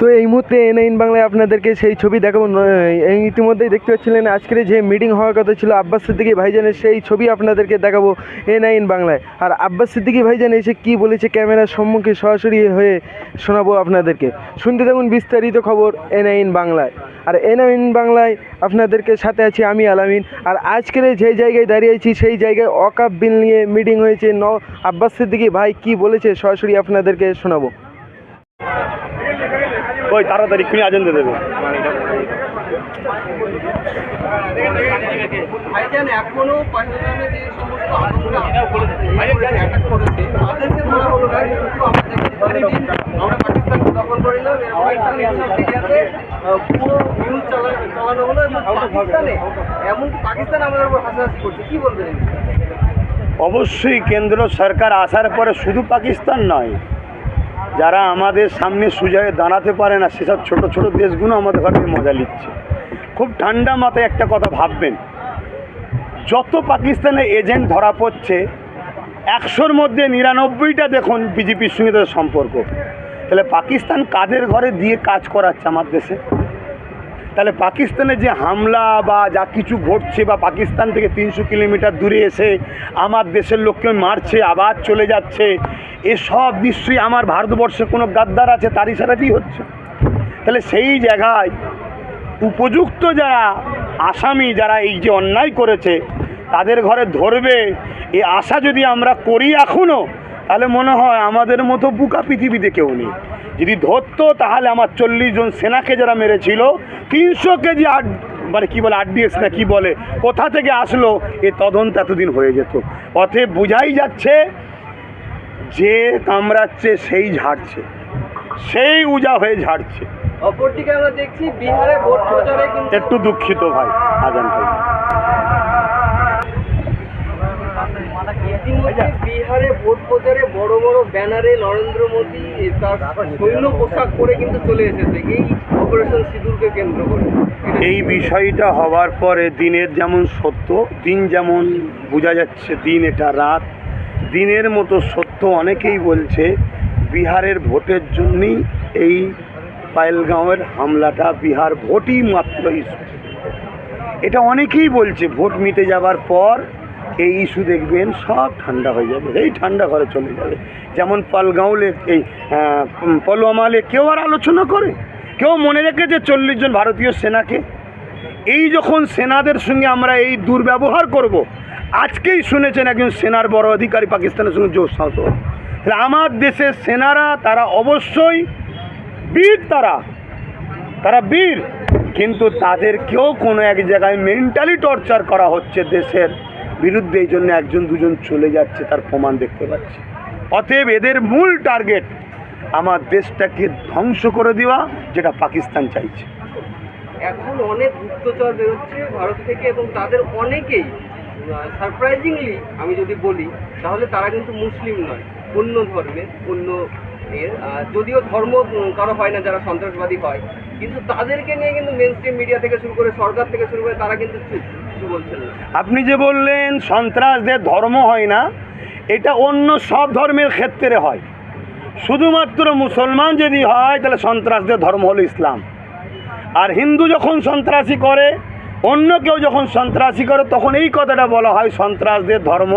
তো এই মুহূর্তে এন আইন বাংলায় আপনাদেরকে সেই ছবি দেখাবো। ইতিমধ্যেই দেখতে পাচ্ছিলেন, আজকের যে মিটিং হওয়ার কথা ছিল, আব্বাস সিদ্দিকী ভাইজানের সেই ছবি আপনাদেরকে দেখাবো এন আইন বাংলায়। আর আব্বাস সিদ্দিকী ভাইজান এসে কি বলেছে, ক্যামেরার সম্মুখে সরাসরি হয়ে শোনাবো আপনাদেরকে। শুনতে থাকুন বিস্তারিত খবর এন আইন বাংলায়। আর এন আইন বাংলায় আপনাদেরকে সাথে আছি আমি আলামিন। আর আজকের যে জায়গায় দাঁড়িয়েছি সেই জায়গায় অকাপ বিল নিয়ে মিটিং হয়েছে। ন, আব্বাস সিদ্দিকী ভাই কি বলেছে, সরাসরি আপনাদেরকে শোনাবো ওই তাড়াতাড়ি এক্ষুনি আজেন্ডা দেবে ভাইজান এখনও পাকিস্তানে যে সমস্ত আতঙ্করা অ্যাটাক করেছে তাদেরকে ধরা হলো না তাড়াতাড়ি আমরা দখল পুরো নিউজ চালানো হলো এবং পাকিস্তানে এমনকি পাকিস্তান আমাদের উপর হাসাহাসি করছে? কি বলবেন অবশ্যই কেন্দ্র সরকার আসার পরে শুধু পাকিস্তান নয় যারা আমাদের সামনে সুজায় দাঁড়াতে পারে না, সেসব ছোট ছোট দেশগুলো আমাদের ভাবে মজা নিচ্ছে। খুব ঠান্ডা মাথায় একটা কথা ভাববেন। যত পাকিস্তানের এজেন্ট ধরা পড়ছে, একশোর মধ্যে নিরানব্বইটা দেখুন বিজেপির সঙ্গে সম্পর্ক। তাহলে পাকিস্তান কাদের ঘরে দিয়ে কাজ করাচ্ছে আমার দেশে? তাহলে পাকিস্তানে যে হামলা বা যা কিছু ঘটছে বা পাকিস্তান থেকে তিনশো কিলোমিটার দূরে এসে আমার দেশের লোককে মারছে, আবার চলে যাচ্ছে, এসব নিশ্চয়ই আমার ভারতবর্ষে কোনো গাদ্দার আছে, তারই সারাতেই হচ্ছে। তাহলে সেই জায়গায় উপযুক্ত যারা আসামি, যারা এই যে অন্যায় করেছে, তাদের ঘরে ধরবে এই আশা যদি আমরা করি এখনও তাহলে মনে হয় আমাদের মতো বুকা পৃথিবীতে কেউ নেই। যদি ধরতো তাহলে আমার চল্লিশ জন সেনাকে যারা মেরেছিল তিনশো কেজি আট মানে কী বলে আরডিএস না কি বলে কোথা থেকে আসলো এ তদন্ত এতদিন হয়ে যেত। পথে বোঝাই যাচ্ছে যে কামড়াচ্ছে সেই ঝাড়ছে সেই উজা হয়ে ঝাড়ছে। অপরদিকে আমরা দেখছি বিহারে ভোট প্রচারে কিন্তু একটু দুঃখিত ভাই আজান ভাই বিহারে ভোট প্রচারে বড় বড় ব্যানারে নরেন্দ্র মোদী তার সৈন্য পোশাক পরে কিন্তু চলে এসেছে। এই অপারেশন সিঁদুরকে কেন্দ্র করে। এই বিষয়টা হওয়ার পরে দিনের যেমন সত্য, দিন যেমন বোঝা যাচ্ছে দিন এটা রাত, দিনের মতো সত্য অনেকেই বলছে বিহারের ভোটের জন্যই এই পায়েলগাঁওয়ের হামলাটা বিহার ভোটই মাত্র এটা অনেকেই বলছে, ভোট মিটে যাবার পর এই ইস্যু দেখবেন সব ঠান্ডা হয়ে যাবে। এই ঠান্ডা ঘরে চলে যাবে। যেমন পালগাঁওলে এই উম, কেউ আর আলোচনা করে? কেউ মনে রেখেছে চল্লিশ জন ভারতীয় সেনাকে? এই যখন সেনাদের সঙ্গে আমরা এই দুর্ব্যবহার করব আজকেই শুনেছেন একজন সেনার বড় অধিকারী পাকিস্তানের সঙ্গে জোর সাহস তাহলে আমার দেশের সেনারা তারা অবশ্যই বীর তারা। তারা বীর। কিন্তু তাদেরকেও কোনো এক জায়গায় মেন্টালি টর্চার করা হচ্ছে দেশের বিরুদ্ধে এই জন্য একজন, দুজন চলে যাচ্ছে, তার প্রমাণ দেখতে পাচ্ছি। অতএব এদের মূল টার্গেট আমার দেশটাকে ধ্বংস করে দেওয়া, যেটা পাকিস্তান চাইছে। এখন অনেক গুপ্তচর বেরোচ্ছে ভারত থেকে এবং তাদের অনেকেই সারপ্রাইজিংলি আমি যদি বলি, তাহলে তারা কিন্তু মুসলিম নয়, অন্য ধর্মের, অন্য এর যদিও ধর্ম কারও হয় না যারা সন্ত্রাসবাদী হয়, কিন্তু তাদেরকে নিয়ে কিন্তু মেন স্ট্রিম মিডিয়া থেকে শুরু করে, সরকার থেকে শুরু করে তারা কিন্তু বলছেন আপনি যে বললেন সন্ত্রাসদের ধর্ম হয় না, এটা অন্য সব ধর্মের ক্ষেত্রে হয়। শুধুমাত্র মুসলমান যদি হয়, তাহলে সন্ত্রাসদের ধর্ম হলো ইসলাম। আর হিন্দু যখন সন্ত্রাসী করে, অন্য কেউ যখন সন্ত্রাসী করে, তখন এই কথাটা বলা হয় সন্ত্রাসদের ধর্ম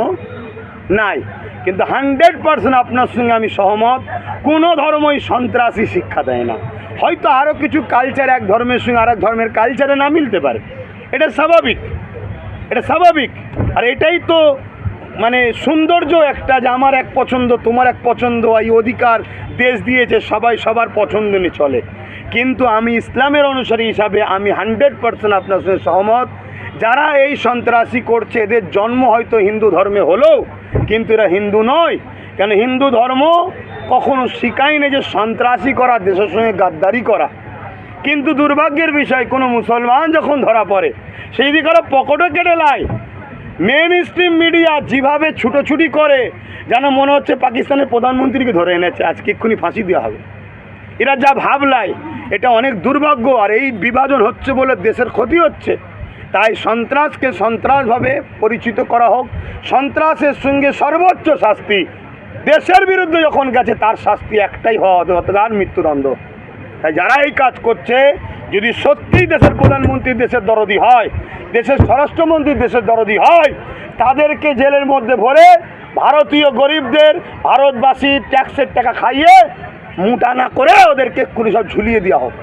নাই। কিন্তু হান্ড্রেড পার্সেন্ট আপনার সঙ্গে আমি সহমত। কোনো ধর্মই সন্ত্রাসী শিক্ষা দেয় না। হয়তো আরও কিছু কালচার এক ধর্মের সঙ্গে আরেক ধর্মের কালচারে না মিলতে পারে। এটা স্বাভাবিক। এটা স্বাভাবিক। আর এটাই তো মানে সৌন্দর্য একটা যে আমার এক পছন্দ, তোমার এক পছন্দ, এই অধিকার দেশ দিয়েছে, সবাই সবার পছন্দ নিয়ে চলে। কিন্তু আমি ইসলামের অনুসারী হিসাবে আমি হান্ড্রেড পার্সেন্ট আপনার সঙ্গে সহমত। যারা এই সন্ত্রাসী করছে, এদের জন্ম হয়তো হিন্দু ধর্মে হলেও, কিন্তু এরা হিন্দু নয়। কেন হিন্দু ধর্ম কখনো শিখায়নি যে সন্ত্রাসী করা, দেশের সঙ্গে গাদ্দারি করা। কিন্তু দুর্ভাগ্যের বিষয়, কোনো মুসলমান যখন ধরা পড়ে, সেই দিকে আরও পকেটও কেটে লায়। মেন স্ট্রিম মিডিয়া যেভাবে ছুটোছুটি করে, যেন মনে হচ্ছে পাকিস্তানের প্রধানমন্ত্রীকে ধরে এনেছে, আজকে এক্ষুনি ফাঁসি দেওয়া হবে। এরা যা ভাবলাই এটা অনেক দুর্ভাগ্য, আর এই বিভাজন হচ্ছে বলে দেশের ক্ষতি হচ্ছে। তাই সন্ত্রাসকে সন্ত্রাসভাবে পরিচিত করা হোক। সন্ত্রাসের সঙ্গে সর্বোচ্চ শাস্তি দেশের বিরুদ্ধে যখন গেছে, তার শাস্তি একটাই হওয়া দরকার মৃত্যুদণ্ড। তাই যারা এই কাজ করছে, যদি সত্যিই দেশের প্রধানমন্ত্রী দেশের দরদি হয়, দেশের স্বরাষ্ট্রমন্ত্রী দেশের দরদি হয়, তাদেরকে জেলের মধ্যে ভরে ভারতীয় গরিবদের ভারতবাসী ট্যাক্সের টাকা খাইয়ে মুটা না করে ওদেরকে এক্ষুনি সব ঝুলিয়ে দেওয়া হোক।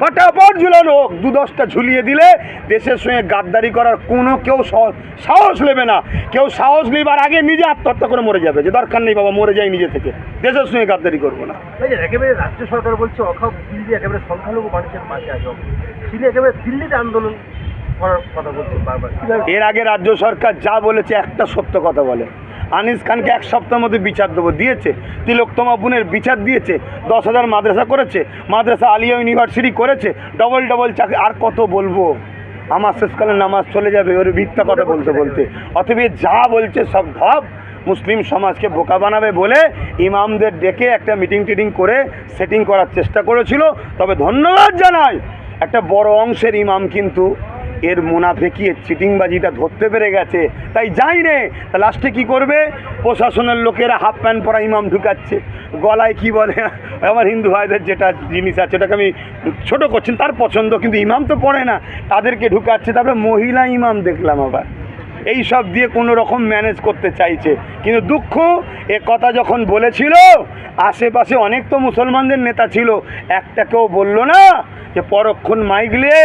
ফটাফট ঝুলানো হোক দু দশটা ঝুলিয়ে দিলে দেশের সঙ্গে গাদ্দারি করার কোনো কেউ সাহস নেবে না। কেউ সাহস নেবার আগে নিজে আত্মহত্যা করে মরে যাবে। যে দরকার নেই বাবা মরে যাই নিজে থেকে। দেশের সঙ্গে গাদ্দারি করব না। একেবারে রাজ্য সরকার বলছে দিল্লি একেবারে সংখ্যালঘু মানুষের পাশে আছে তিনি একেবারে দিল্লিতে আন্দোলন করার কথা বারবার। এর আগে রাজ্য সরকার যা বলেছে একটা সত্য কথা বলে। আনিস খানকে এক সপ্তাহের মধ্যে বিচার দেবো। দিয়েছে। তিলোত্তমা বোনের বিচার দিয়েছে। দশ হাজার মাদ্রাসা করেছে। মাদ্রাসা আলিয়া ইউনিভার্সিটি করেছে। ডবল ডবল চাকরি। আর কত বলব? আমার শেষকালে নামাজ চলে যাবে। ওর মিথ্যা কথা বলতে বলতে। এ যা বলছে সব ধপ মুসলিম সমাজকে বোকা বানাবে বলে ইমামদের ডেকে একটা মিটিং টিটিং করে সেটিং করার চেষ্টা করেছিল। তবে ধন্যবাদ জানাই। একটা বড় অংশের ইমাম কিন্তু এর মুনাফেকিয়ে চিটিংবাজিটা ধরতে পেরে গেছে। তাই যাই রে, তা লাস্টে কী করবে? প্রশাসনের লোকেরা হাফ প্যান্ট পরা ইমাম ঢুকাচ্ছে। গলায় কি বলে? আমার হিন্দু ভাইদের যেটা জিনিস আছে, ওটাকে আমি ছোট করছি, তার পছন্দ, কিন্তু ইমাম তো পড়ে না। তাদেরকে ঢুকাচ্ছে, তারপরে মহিলা ইমাম দেখলাম আবার। এই সব দিয়ে কোনো রকম ম্যানেজ করতে চাইছে। কিন্তু দুঃখ, এ কথা যখন বলেছিল, আশেপাশে অনেক তো মুসলমানদের নেতা ছিল, একটা কেউ বলল না যে, পরক্ষণ মাইগলে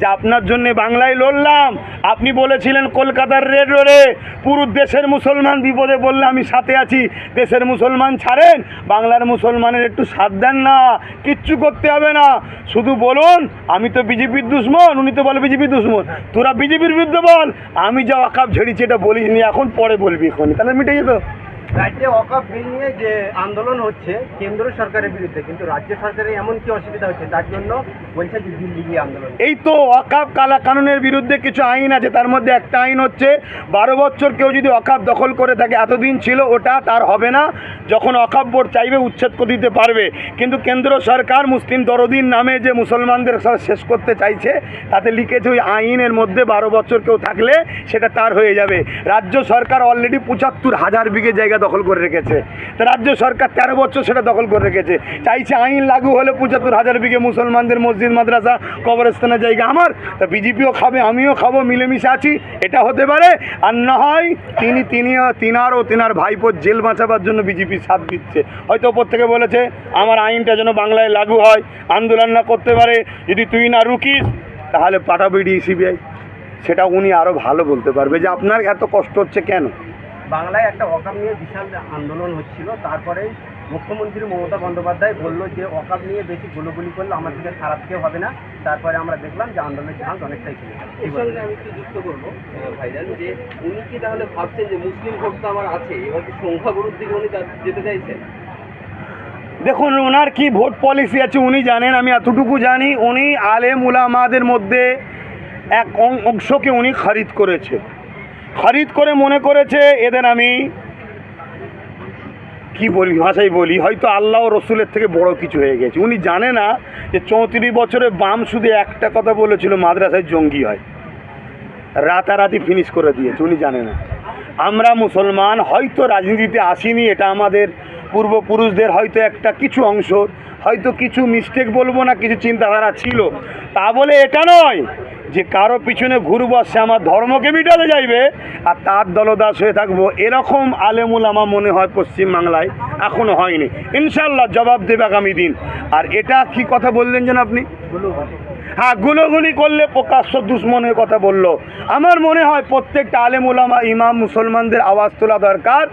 যে আপনার জন্য বাংলায় লড়লাম। আপনি বলেছিলেন কলকাতার রেড রোডে পুরো দেশের মুসলমান বিপদে বললে আমি সাথে আছি। দেশের মুসলমান ছাড়েন, বাংলার মুসলমানের একটু সাথ দেন না, কিচ্ছু করতে হবে না। শুধু বলুন, আমি তো বিজেপির দুশ্মন, উনি তো বলে বিজেপির দুশ্মন। তোরা বিজেপির বিরুদ্ধে বল, আমি যা অকাপ ঝেড়িছি এটা বলিস নি এখন পরে বলবি এখন তাহলে মিটে যেত। রাজ্যে অকাপ বিল নিয়ে যে আন্দোলন হচ্ছে কেন্দ্র সরকারের বিরুদ্ধে কিন্তু রাজ্য সরকারের এমন কি অসুবিধা হচ্ছে? তার জন্য বলছে যে দিল্লি গিয়ে আন্দোলন। এই তো অকাপ কালা কানুনের বিরুদ্ধে কিছু আইন আছে তার মধ্যে একটা আইন হচ্ছে বারো বছর কেউ যদি অকাপ দখল করে থাকে এতদিন ছিল ওটা তার হবে না। যখন অকাপ চাইবে উচ্ছেদ করে দিতে পারবে। কিন্তু কেন্দ্র সরকার মুসলিম দরদিন নামে যে মুসলমানদের শেষ করতে চাইছে, তাতে লিখেছে ওই আইনের মধ্যে বারো বছর কেউ থাকলে সেটা তার হয়ে যাবে। রাজ্য সরকার অলরেডি পঁচাত্তর হাজার বিঘে জায়গা দখল করে রেখেছে। তা রাজ্য সরকার তেরো বছর সেটা দখল করে রেখেছে। চাইছে আইন লাগু হলে পঁচাত্তর হাজার বিঘে মুসলমানদের মসজিদ, মাদ্রাসা, কবরস্থানের জায়গা আমার। তা বিজেপিও খাবে, আমিও খাব, মিলেমিশে আছি, এটা হতে পারে। আর না হয় তিনি তিনি তিনার ও তিনার ভাইপোর জেল বাঁচাবার জন্য বিজেপি সাথ দিচ্ছে। হয়তো ওপর থেকে বলেছে, আমার আইনটা যেন বাংলায় লাগু হয়, আন্দোলন না করতে পারে, যদি তুই না রুকিস, তাহলে পাঠাবি ডি সিবিআই। সেটা উনি আরও ভালো বলতে পারবে যে, আপনার এত কষ্ট হচ্ছে কেন? বাংলায় একটা অকাম নিয়ে বিশাল আন্দোলন হচ্ছিল তারপরে মুখ্যমন্ত্রী মমতা বন্দ্যোপাধ্যায় বলল যে অকাপ নিয়ে বেশি গুলোগুলি করলে আমার থেকে খারাপ কেউ হবে না। তারপরে আমরা দেখলাম যে আন্দোলনের চান্স অনেকটাই কমে গেল। এর সঙ্গে আমি একটু যুক্ত করব ভাইজান যে উনি কি তাহলে ভাবছেন যে মুসলিম ভোট তো আমার আছে এবার কি সংখ্যাগুরুর দিকে উনি যেতে চাইছেন? দেখুন ওনার কি ভোট পলিসি আছে উনি জানেন আমি এতটুকু জানি উনি আলেম উলামাদের মধ্যে এক অং- অংশকে উনি খরিদ করেছে। খরিদ করে মনে করেছে এদের আমি কি বলি ভাষাই বলি, হয়তো আল্লাহ রসুলের থেকে বড় কিছু হয়ে গেছে। উনি জানে না যে চৌত্রিশ বছরে বাম শুধু একটা কথা বলেছিল, মাদ্রাসায় জঙ্গি হয়। রাতারাতি ফিনিশ করে দিয়েছে, উনি জানে না। আমরা মুসলমান হয়তো রাজনীতিতে আসিনি, এটা আমাদের পূর্বপুরুষদের হয়তো একটা কিছু অংশ, হয়তো কিছু মিস্টেক বলব না, কিছু চিন্তাধারা ছিল। তা বলে এটা নয়। যে কারও পিছনে ঘুরবো সে আমার ধর্মকে মিটাতে যাইবে, আর তার দলদাস হয়ে থাকব, এরকম আলেমুল আমার মনে হয় পশ্চিমবাংলায় এখনও হয়নি। ইনশাল্লাহ জবাব দেবে আগামী দিন। আর এটা কি কথা বললেন যেন আপনি? হ্যাঁ গুলোগুলি করলে প্রকাশ্য দুশ্মনের কথা বলল। আমার মনে হয় প্রত্যেকটা আলেম ওলামা ইমাম মুসলমানদের আওয়াজ তোলা দরকার।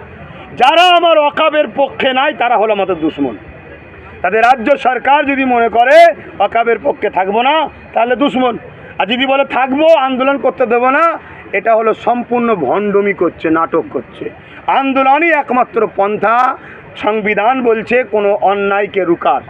যারা আমার অকাবের পক্ষে নাই, তারা হলো আমাদের দুশ্মন। তাদের রাজ্য সরকার যদি মনে করে অকাবের পক্ষে থাকব না, তাহলে দুশ্মন। আর যদি বলে, থাকব, আন্দোলন করতে দেবো না। এটা হলো সম্পূর্ণ ভণ্ডমি করছে, নাটক করছে। আন্দোলনই একমাত্র পন্থা, সংবিধান বলছে কোনো অন্যায়কে রুকার।